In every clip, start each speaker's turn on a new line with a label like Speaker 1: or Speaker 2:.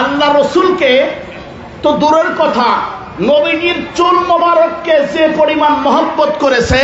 Speaker 1: আল্লাহ রসুলকে তো দূরের কথা, নবীজির চুল মোবারককে যে পরিমাণ মহব্বত করেছে,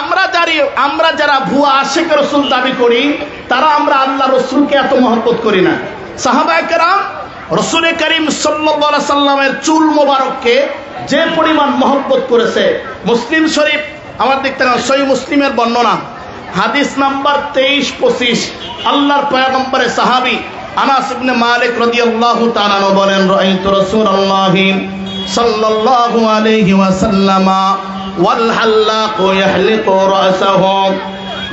Speaker 1: আমরা যারি, আমরা যারা ভুয়া আশেখ রসুল দাবি করি, তারা আমরা আল্লাহ রসুলকে এত মহব্বত করি না। সাহাবাহাম রসুল করিম সাল্লা সাল্লামের চুল মোবারককে যে পরিমাণ মহব্বত করেছে, মুসলিম শরীফ, আমার দেখতে না সই মুসলিমের বর্ণনা, হাদিস নাম্বার তেইশ পঁচিশ, আল্লাহর পয়গম্বরে সাহাবি আনাস ইবনে মালিক রাদিয়াল্লাহু তাআলা বলেন, রাআইতু রাসূলুল্লাহি সাল্লাল্লাহু আলাইহি ওয়াসাল্লামা ওয়াল হাল্লাকু ইয়াহলিকু রাসাহু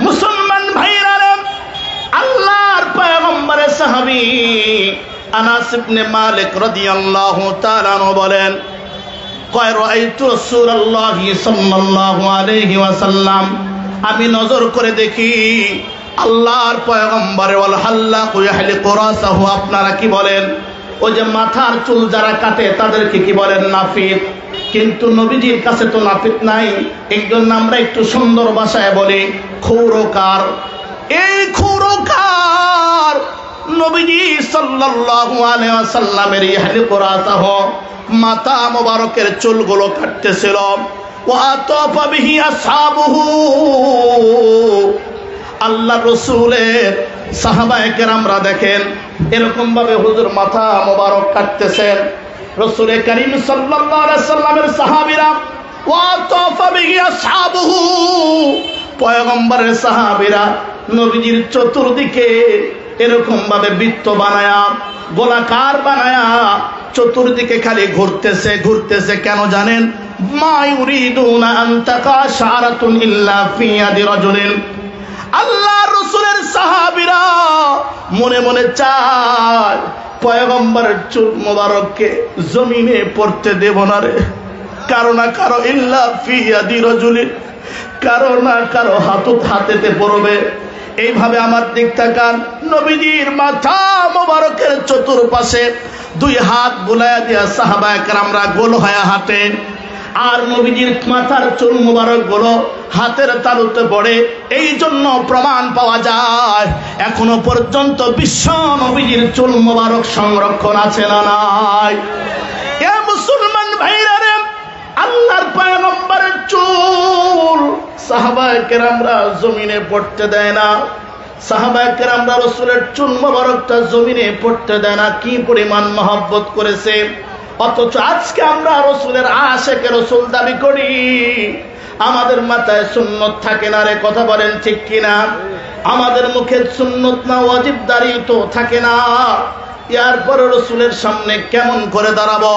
Speaker 1: মুসলমান ভাইরা আল্লাহর পয়গম্বরে সাহাবি আনাস ইবনে মালিক রাদিয়াল্লাহু তাআলা বলেন, কয়, রাআইতু রাসূলুল্লাহি সাল্লাল্লাহু আলাইহি ওয়াসাল্লাম, আমি নজর করে দেখি আল্লাহর পয়গম্বরে বল হাল্লা কুয়াহলি কোরাসাহু আপনারা কি বলেন? ওই যে মাথার চুল যারা কাটে, তাদেরকে কি বলেন? নাফিদ কিন্তু নবীজির কাছে তো নাফিত নাই। একজন আমরা একটু সুন্দর বাসায় বলি, খৌরকার এই খৌরকার নবীজি সাল্লাল্লাহু আলাইহি ওয়াসাল্লামের ইহলি কোরাসাহ মাথা মোবারকের চুলগুলো কাটতেছিল। ওয়া তাফাবিহি আসহাবুহু আল্লাহ রসুলের সাহাবায়ে কেরামরা দেখেন, এরকম ভাবে হুজুর মাথা মোবারক কাটতেছেন। রসুলের করিম সাল্লামের সাহাবীরা পয়গম্বরের সাহাবীরা নবীজির চতুর্দিকে বৃত্ত বানায়া, গোলাকার বানায়া চতুর্দিকে খালি ঘুরতেছে ঘুরতেছে কেন জানেন? মা ইউরিদুনা আন তাকা শারাতুন ইল্লা ফি ইয়াদি আল্লাহ রসুলের সাহাবীরা মনে মনে চায় পয়গম্বরের চুল মোবারককে জমিনে পড়তে দেব না রে। কারও না কারও ইল্লা কারও না কারও হাতত হাতেতে পড়বে। এইভাবে আমার দিক তাকান, নবীজির মাথা মোবারকের চতুর্পাশে দুই হাত বুলাইয়া দিয়া সাহাবা একরামরা গোল হয়ে হাঁটে আর নবীজির মাথার চুল মুবারকগুলো হাতের তালুতে পড়ে, এই জন্য প্রমাণ পাওয়া যায়, এখনও পর্যন্ত বিশ্ব নবীজির চুল মুবারক সংরক্ষণ আছে না নাই। এ মুসলমান ভাইরা রে, আল্লাহর পয়গম্বরের চুল সাহাবায়ে কেরামরা জমিনে পড়তে দেয় না। সাহাবায়ে কেরামরা রসুলের চুল মোবারকটা জমিনে পড়তে দেয় না, কি পরিমাণ মহব্বত করেছে? অথচ আজকে আমরা রসুলের আশেকে রসুল দাবি করি। আমাদের মাথায় সুন্নত থাকে না রে, কথা বলেন ঠিক কিনা? আমাদের মুখে সুন্নত না দাঁড়িয়ে তো থাকে না। ইয়ার রসুলের সামনে কেমন করে দাঁড়াবো?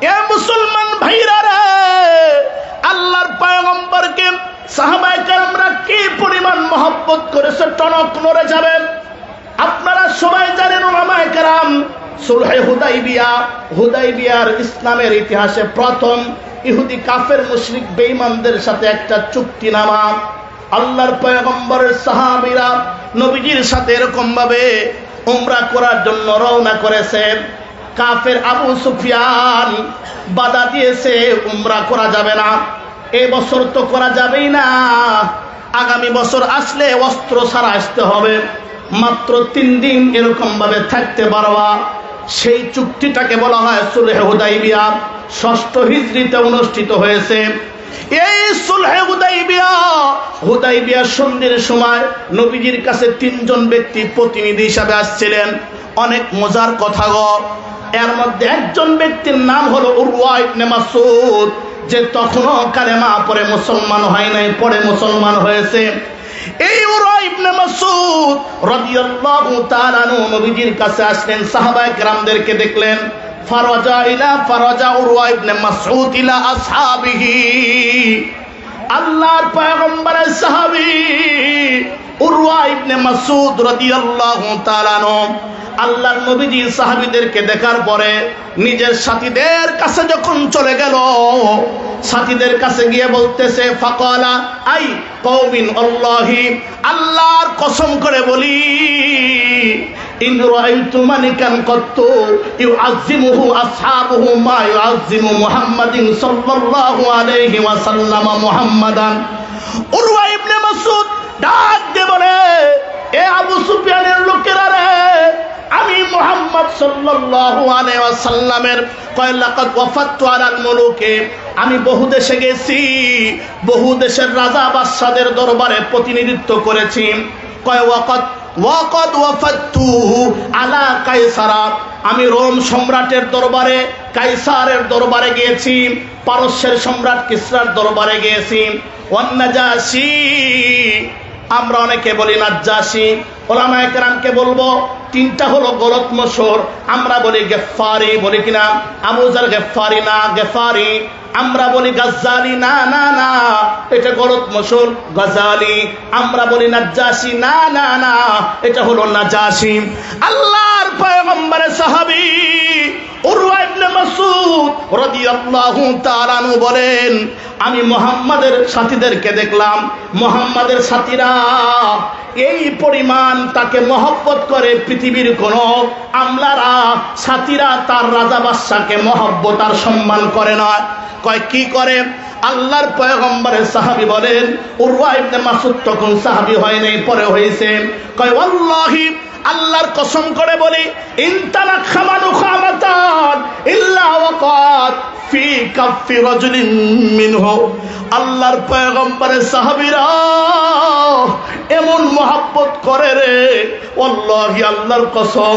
Speaker 1: এ মুসলমান ভাইরা রে, আল্লাহর পয়গম্বরকে সাহাবায়ে কেরামরা কি পরিমাণ মহব্বত করেছে, টনক নড়ে যাবেন? আপনারা সবাই জানেন ওলামায়ে কেরাম সুলহে হুদাইবিয়া, হুদাইবিয়ার ইসলামের ইতিহাসে প্রথম ইহুদি কাফের মুশরিক বেঈমানদের সাথে একটা চুক্তিনামা আল্লাহর পয়গম্বরের সাহাবীরা নবীজির সাথে এরকম ভাবে উমরা করার জন্য রওনা করেছেন। কাফের আবু সুফিয়ান বাধা দিয়েছে, উমরা করা যাবে না। এ বছর তো করা যাবেই না। আগামী বছর আসলে অস্ত্র ছাড়া আসতে হবে। মাত্র তিন দিন এরকম ভাবে থাকতে পারবা। সেই চুক্তিটাকে বলা হয় সুলহে হুদাইবিয়া। ষষ্ঠ হিজড়িতে অনুষ্ঠিত হয়েছে। এই সুলহে হুদাইবিয়া হুদাইবিয়া সন্ধির সময় নবীজির কাছে তিনজন ব্যক্তি প্রতিনিধি হিসাবে আসছিলেন। অনেক মজার কথা গ। এর মধ্যে একজন ব্যক্তির নাম হলো উরওয়া ইবনে যে তখনও কালেমা পরে মুসলমান হয় নাই পরে মুসলমান হয়েছে। এই উরওয়া ইবনে মাসউদ রাদিয়াল্লাহু তাআলা নবীজির কাছে আসলেন, সাহাবায়ে গ্রামদেরকে দেখলেন, ফারাজা ইলা ফারাজা উরওয়া ইবনে মাসউদ ইলা আসহাবিহি। আল্লাহর পয়গম্বরের সাহাবী উরওয়া ইবনে মাসউদ রাদিয়াল্লাহু তাআলা আল্লাহর নবীজি সাহাবীদেরকে দেখার পরে নিজের সাথীদের কাছে যখন চলে গেল, সাথীদের কাছে গিয়ে বলতেছে, ফাকালা, আই কওমিন আল্লাহি, আল্লাহর কসম করে বলি, ইন রাআইতু মোহাম্মদ আলাল মুলুকে। আমি বহু দেশে গেছি, বহু দেশের রাজা বাদশাদের দরবারে প্রতিনিধিত্ব করেছি। কয় ওয়াকাত ওয়াফাততু আলা আমি রোম সম্রাটের দরবারে কাইসারের দরবারে গিয়েছি, পারস্যের সম্রাট কিসরার দরবারে গিয়েছি। অন্নাজাসি আমরা অনেকে বলি নাজ্জাসি ওলামা একরামকে বলব, তিনটা হলো গলত মশর আমরা বলি গেফারি বলি কিনা আবুজার গেফারি না গেফারি আমরা বলি গাজ্জালি, না না না। এটা গলত মশর গাজালি আমরা বলি নাজ্জাসি, না না না। এটা হলো নাজাসি আল্লাহর পয়গম্বরের সাহাবী বলেন, আমি মোহাম্মদের সাথীদেরকে দেখলাম। মোহাম্মদের সাথীরা এই পরিমাণ তাকে মহব্বত করে পৃথিবীর কোন আমলারা, সাথীরা তার রাজা বাদশাকে মহব্বত আর সম্মান করে না। কয়, কি করে? আল্লাহর পয়গম্বরের সাহাবী বলেন, উরওয়া ইবনে মাসুদ তখন সাহাবী হয় নাই পরে হয়েছে। কয় আল্লাহি আল্লাহর কসম করে বলি খামানু ফি আল্লাহর পয়গম্বরের সাহাবীরা, এমন মহাব্বত করে রে, ওয়াল্লাহি আল্লাহর কসম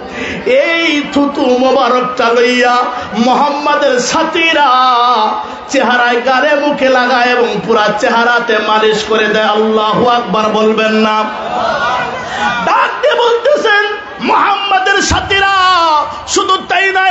Speaker 1: এই থুতু মোবারক লইয়া মোহাম্মদের সাথীরা চেহারায় গালে মুখে লাগায় এবং পুরা চেহারাতে মালিশ করে দেয়। আল্লাহ আকবার বলবেন না। ডাক দিয়ে বলতেছেন মোহাম্মদের সাথীরা শুধু তাই নয়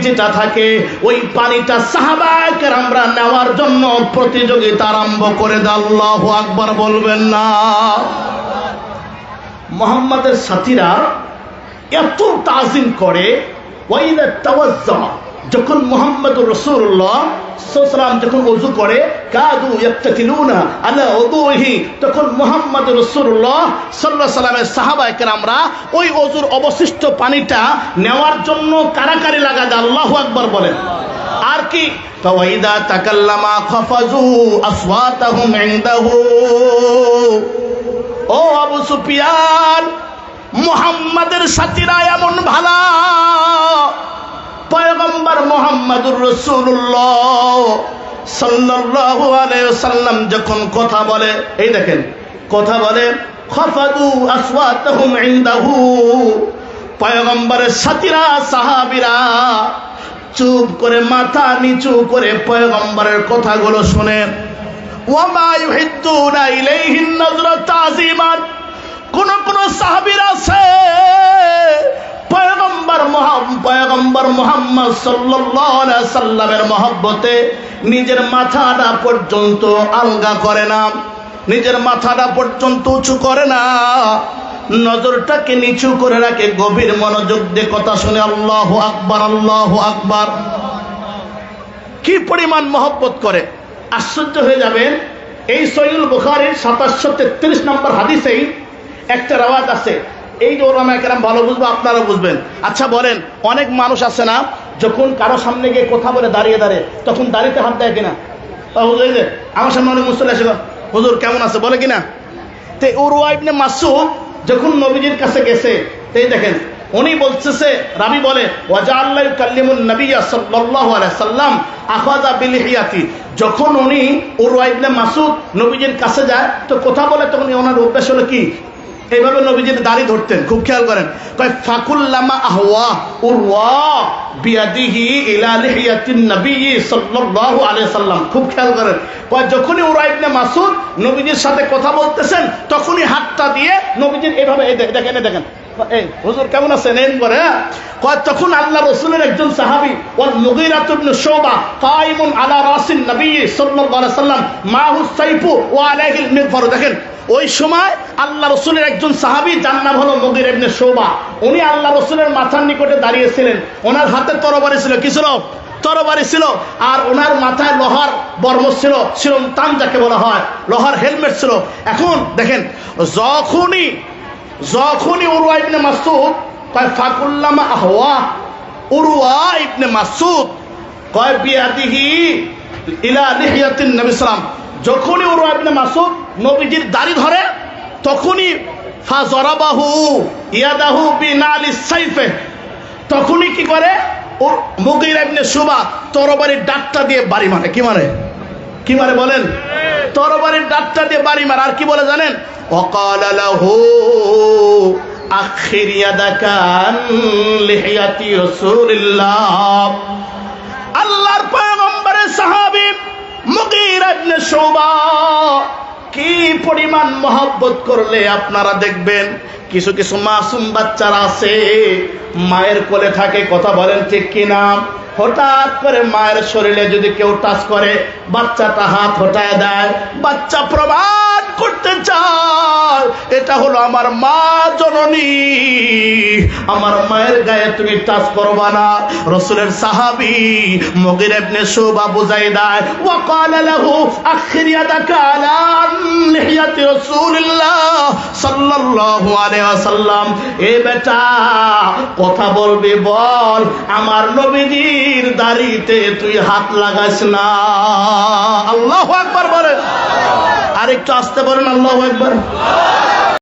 Speaker 1: যেটা থাকে, ওই পানিটা সাহাবাকের আমরা নেওয়ার জন্য প্রতিযোগিতা আরম্ভ করে দাল্লাহ আকবার বলবেন না। মোহাম্মদের সাথীরা এত তাজিম করে ওই তাওয়াজ্জা যখন মোহাম্মদ রসুল্লাহ সাল্লাম যখন ওযু করে, কাদু তখন মুহাম্মদ রাসূলুল্লাহ সাল্লাল্লাহু সাল্লামের কেরামরা ওই অজুর অবশিষ্ট পানিটা নেওয়ার জন্য কারাকারি লাগা দেয়। আল্লাহু আকবার বলেন। আর কি? ফাওয়াইদা তাকাল্লামা ও সাথীরা এমন ভালা। পয়গম্বর মোহাম্মদুর রসুল্লাহ আলাইহি সাল্লাম যখন কথা বলে, এই দেখেন, কথা বলে, খফাদু আসওয়াতাহুম ইনদাহু। পয়গম্বরের সাথীরা, সাহাবীরা চুপ করে, মাথা নিচু করে পয়গম্বরের কথাগুলো শুনে, ওয়ামা ইউহিদ্দুনা ইলাইহি নজরা তাজিমান। কোন কোন সাহাবীরা আছে মোহাম্মদ সাল্লামের মহব্বতে নিজের মাথাটা পর্যন্ত আলগা করে না। নিজের মাথাটা পর্যন্ত উঁচু করে না। নজরটাকে নিচু করে রাখে, গভীর মনোযোগ দিয়ে কথা শুনে আল্লাহ আকবার আল্লাহ আকবার। কি পরিমাণ মহব্বত করে। আশ্চর্য হয়ে যাবেন, এই সৈয়ুল বুখারির সাতাশশো তেত্রিশ নম্বর হাদিসেই একটা রাওয়াজ আছে। এই যে ওরা কেরাম ভালো বুঝব আপনারা বুঝবেন। আচ্ছা বলেন, অনেক মানুষ আছে না, যখন কারও সামনে গিয়ে কথা বলে দাঁড়িয়ে দাঁড়িয়ে তখন দাঁড়িতে হাত দেয় কিনা? হুজুর আমার সামনে অনেক মুসল্লি আসে, হুজুর কেমন আছে, বলে কিনা? তে ওর ওয়াইবনে মাসুদ যখন নবীজির কাছে গেছে তাই দেখেন, উনি বলতেছে, রাবি বলে সাল্লাল্লাহু সাল্লাম যখন উনি উরওয়া ইবনে মাসুদ নবীজির কাছে যায়, তো কথা বলে, তখন ওনার অভ্যাস হলো কি? এইভাবে নবীজির দাড়ি ধরতেন, খুব খেয়াল করেন। কয়, ফাকুল্লামা আহওয়া উরওয়া বিয়াদিহি ইলা লিহিয়াতিন নবী সাল্লাল্লাহু আলাইহি সাল্লাম খুব খেয়াল করেন। কয়, যখনই উরা ইবনে মাসুদ নবীজির সাথে কথা বলতেছেন, তখনই হাতটা দিয়ে নবীজির এইভাবে এই দেখেন দেখেন। এই, হুজুর কেমন আছেন? এই করে হ্যাঁ? কয়, তখন আল্লাহ রসুলের একজন সাহাবী, ওয়াল মুগীরাত ইবনে শুবা কাইমুন আলা রাসিন নবী সাল্লাল্লাহু আলাইহি সাল্লাম মাহু সাইফু ওয়া আলাইহিল মিগফার। দেখেন ওই সময় আল্লাহ রসুলের একজন সাহাবি, যার নাম হলো মুগির ইবনে শোবা, উনি আল্লাহ রসুলের মাথার নিকটে দাঁড়িয়েছিলেন। ওনার হাতে তরবারি ছিল, কি ছিল? তরবারি ছিল, আর ওনার মাথায় লোহার বর্ম ছিল শিরমতান যাকে বলা হয়, লোহার হেলমেট ছিল। এখন দেখেন, যখনই যখনই উরুয়া ইবনে মাসুদ কয় ফাকুল্লামা আহওয়া উরুয়া ইবনে মাসুদ কয়, বিয়াদিহি ইলা লিহিয়াতিন নবী সাল্লাম যখনই উরুয়া ইবনে মাসুদ নবীজির দাড়ি ধরে তখনই ফাজরাবাহু ইয়াদাহু বিনালি সাইফে। তখনই কি করে? ওর মুগির এমনি সুবা তরবারির ডাক্তার দিয়ে বাড়ি মারে। কি মারে? কি মারে বলেন? তরবারির ডাক্তার দিয়ে বাড়ি মারে। আর কি বলে জানেন? অকাল লাহু আখির ইয়াদাকান লিহিয়াতি রাসূলুল্লাহ। আল্লাহর পয়গম্বরের সাহাবী মুগির ইবনে শুবা কি পরিমাণ মহব্বত করলে আপনারা দেখবেন, কিছু কিছু মাসুম বাচ্চারা আছে, মায়ের কোলে থাকে, কথা বলেন ঠিক কিনা? হঠাৎ করে মায়ের শরীরে যদি কেউ টাচ করে, বাচ্চাটা হাত হটায় দেয়, বাচ্চা প্রমাণ করতে চায়, এটা হলো আমার মা জননী। আমার মায়ের গায়ে তুমি টাচ করবা না। রসুলের সাহাবি মগির এবনে শোভা বুঝাই দেয়, ওয়াকাল লাহু আখিরিয়া দাকালা লিহিয়াতি রাসূলুল্লাহ সাল্লাল্লাহু আলাইহি ওয়াসাল্লাম। এ বেটা, কথা বলবি বল, আমার নবীজি নবীজির দাড়িতে তুই হাত লাগাস না। আল্লাহ একবার বলেন। আরেকটু আসতে পারেন আল্লাহ আকবার।